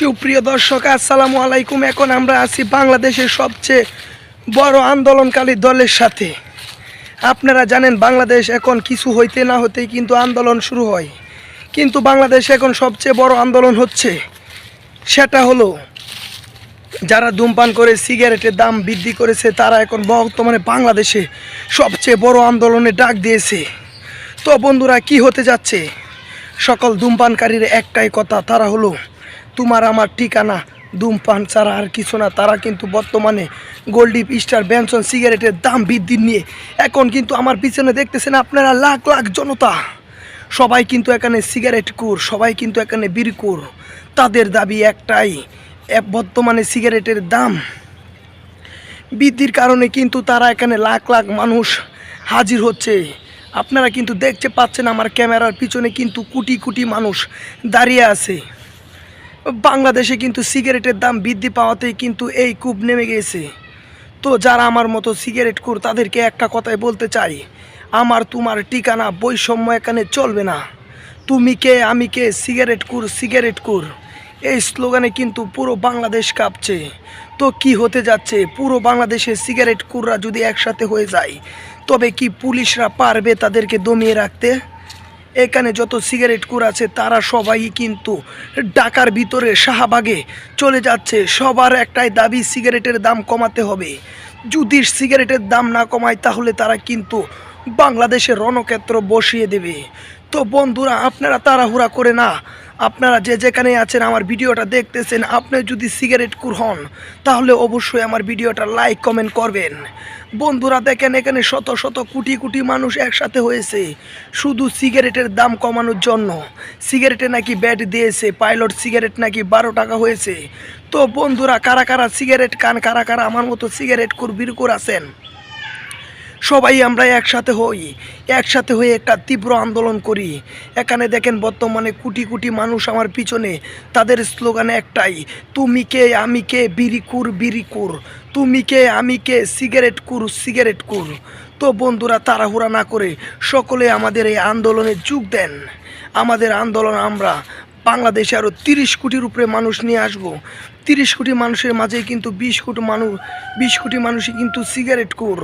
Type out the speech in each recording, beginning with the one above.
সুপ্রিয় দর্শক, আসসালামু আলাইকুম। এখন আমরা আছি বাংলাদেশের সবচেয়ে বড় আন্দোলনকারী দলের সাথে। আপনারা জানেন, বাংলাদেশ এখন কিছু হইতে না হতেই কিন্তু আন্দোলন শুরু হয়। কিন্তু বাংলাদেশ এখন সবচেয়ে বড় আন্দোলন হচ্ছে, সেটা হলো, যারা ধূমপান করে, সিগারেটের দাম বৃদ্ধি করেছে, তারা এখন বর্তমানে বাংলাদেশে সবচেয়ে বড় আন্দোলনে ডাক দিয়েছে। তো বন্ধুরা, কি হতে যাচ্ছে? সকল ধূমপানকারীর একটাই কথা, তারা হলো তোমার আমার ঠিকানা, ধূমপান ছাড়া আর কিছু না। তারা কিন্তু বর্তমানে গোল্ডিপ স্টার বেনসন সিগারেটের দাম বৃদ্ধি নিয়ে এখন কিন্তু আমার পিছনে দেখতেছেন আপনারা লাখ লাখ জনতা। সবাই কিন্তু এখানে সিগারেট কুর, সবাই কিন্তু এখানে বিড়কুর তাদের দাবি একটাই বর্তমানে সিগারেটের দাম বৃদ্ধির কারণে কিন্তু তারা এখানে লাখ লাখ মানুষ হাজির হচ্ছে। আপনারা কিন্তু দেখতে পাচ্ছেন আমার ক্যামেরার পিছনে কিন্তু কোটি কোটি মানুষ দাঁড়িয়ে আছে। বাংলাদেশে কিন্তু সিগারেটের দাম বৃদ্ধি পাওয়াতেই কিন্তু এই কূপ নেমে গিয়েছে তো যারা আমার মতো সিগারেট কর, তাদেরকে একটা কথাই বলতে চাই। আমার তোমার ঠিকানা, বৈষম্য এখানে চলবে না। তুমি কে, আমি কে, সিগারেট কুর সিগারেট কুর। এই স্লোগানে কিন্তু পুরো বাংলাদেশ কাঁপছে। তো কি হতে যাচ্ছে? পুরো বাংলাদেশে সিগারেট কুররা যদি একসাথে হয়ে যায়, তবে কি পুলিশরা পারবে তাদেরকে দমিয়ে রাখতে? এখানে যত সিগারেট কুর আছে, তারা সবাই কিন্তু ডাকার ভিতরে শাহবাগে চলে যাচ্ছে। সবার একটাই দাবি, সিগারেটের দাম কমাতে হবে। যদি সিগারেটের দাম না কমায়, তাহলে তারা কিন্তু বাংলাদেশের রণক্ষেত্র বসিয়ে দেবে। তো বন্ধুরা, আপনারা তাড়াহুড়া করে না। আপনারা যে যেখানে আছেন, আমার ভিডিওটা দেখতেছেন, আপনি যদি সিগারেট কুর হন, তাহলে অবশ্যই আমার ভিডিওটা লাইক, কমেন্ট করবেন। বন্ধুরা, দেখেন এখানে শত শত কোটি কোটি মানুষ একসাথে হয়েছে। শুধু সিগারেটের দাম কমানোর জন্য। সিগারেটে নাকি ব্যাট দিয়েছে, পাইলট সিগারেট নাকি বারো টাকা হয়েছে। তো বন্ধুরা, কারা কারা সিগারেট কান কারা কারা আমার মতো সিগারেট কুর, বিরকুর আছেন? সবাই আমরা একসাথে হই, একসাথে হয়ে একটা তীব্র আন্দোলন করি। এখানে দেখেন বর্তমানে কোটি কোটি মানুষ আমার পিছনে, তাদের স্লোগানে একটাই, তুমি কে, আমি কে বিড়িকুর বিড়িকুর তুমি কে, আমি কে, সিগারেট কুর সিগারেট কুর। তো বন্ধুরা, তাড়াহুড়া না করে সকলে আমাদের এই আন্দোলনে যোগ দেন। আমাদের আন্দোলন আমরা বাংলাদেশে আরও তিরিশ কোটির উপরে মানুষ নিয়ে আসব। তিরিশ কোটি মানুষের মাঝে কিন্তু বিশ কোটি মানুষ, বিশ কোটি মানুষই কিন্তু সিগারেট কোর।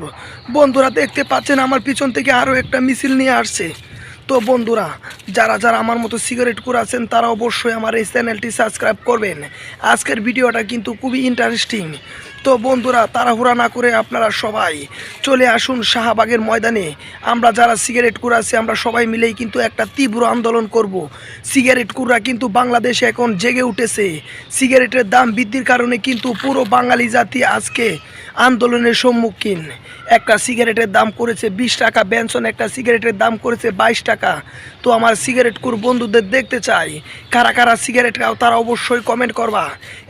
বন্ধুরা, দেখতে পাচ্ছেন আমার পিছন থেকে আরও একটা মিছিল নিয়ে আসছে। তো বন্ধুরা, যারা যারা আমার মতো সিগারেট কোর আছেন, তারা অবশ্যই আমার এই চ্যানেলটি সাবস্ক্রাইব করবেন। আজকের ভিডিওটা কিন্তু খুবই ইন্টারেস্টিং তো বন্ধুরা, তাড়াহুড়া না করে আপনারা সবাই চলে আসুন শাহবাগের ময়দানে। আমরা যারা সিগারেট কুর আছি, আমরা সবাই মিলেই কিন্তু একটা তীব্র আন্দোলন করব। সিগারেট কুররা কিন্তু বাংলাদেশে এখন জেগে উঠেছে। সিগারেটের দাম বৃদ্ধির কারণে কিন্তু পুরো বাঙালি জাতি আজকে আন্দোলনের সম্মুখীন। একটা সিগারেটের দাম করেছে বিশ টাকা বেনসন একটা সিগারেটের দাম করেছে বাইশ টাকা। তো আমার সিগারেট কুর বন্ধুদের দেখতে চাই। কারা কারা সিগারেট খাও তারা অবশ্যই কমেন্ট করবা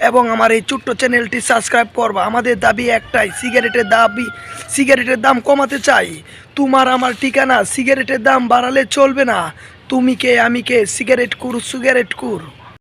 এবং আমার এই ছোট্ট চ্যানেলটি সাবস্ক্রাইব করবা। আমাদের দাবি একটাই, সিগারেটের দাবি, সিগারেটের দাম কমাতে চাই। তোমার আমার ঠিকানা, সিগারেটের দাম বাড়ালে চলবে না। তুমি কে, আমি কে, সিগারেট কুর সিগারেট কুর।